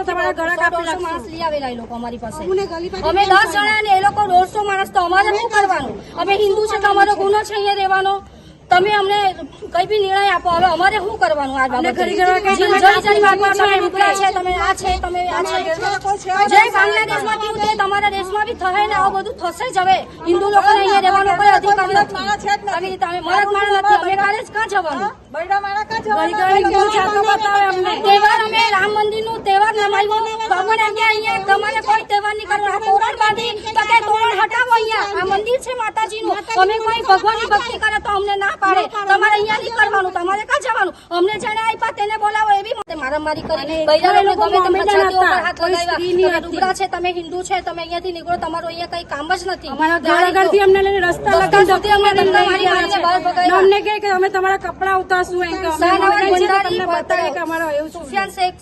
તમારા ગળા માણસ લઈ આવેલા એ લોકો અમારી પાસે અમે દસ જણા ને એ લોકો દોઢસો માણસ તો અમારે શું કરવાનું અમે હિન્દુ છે તો અમારો ગુનો છે અહીંયા રહેવાનો તમે અમને કઈ બી નિર્ણય આપો હવે અમારે શું કરવાનું આ બાબતે છે તમે આ છે. જય બાંગ્લાદેશમાં કેવું તે તમારા દેશમાં બી થાય ને બધું થશે જ હવે. હિન્દુ લોકોને અહીંયા રહેવાનો કોઈ અધિકાર નથી. આવી રીતે અમે મરદ માણસ નથી. અમે કાલે જ ક્યાં જવાનું? તહેવાર અમે રામ મંદિરનું તહેવાર નમાવ્યું. ભગવાન એમ અહીંયા તમારે કોઈ તહેવાર નહીં કરવાનો. આ બાંધી તો કે તોરણ હટાવો અહીંયા આ મંદિર છે માતાજીનું. અમે કોઈ ભગવાનની ભક્તિ કરે તો અમને ના પાડે. તમારે અહીંયા નહીં કરવાનું. તમારે ક્યાં જવાનું? અમને જેને આપ્યા તેને બોલાવો એવી માટે મારામારી કરી બૈરા લોકો ગમે તેમ છાતી ઉપર હાથ લગાવ્યા. તમે ડુગરા છે તમે હિન્દુ છે તમે અહીંયાથી નીકળો તમારું અહીંયા કઈ કામ જ નથી. અમારા ઘર અમને લઈને રસ્તા લગાવી લગી સુધી અમને ધક્કા મારી મારીને બહાર ભગાવ્યા. અમને કહે કે અમે તમારા કપડા ઉતારશું એમ કે અમે તમને અમારો એવું સુફિયાન શેખ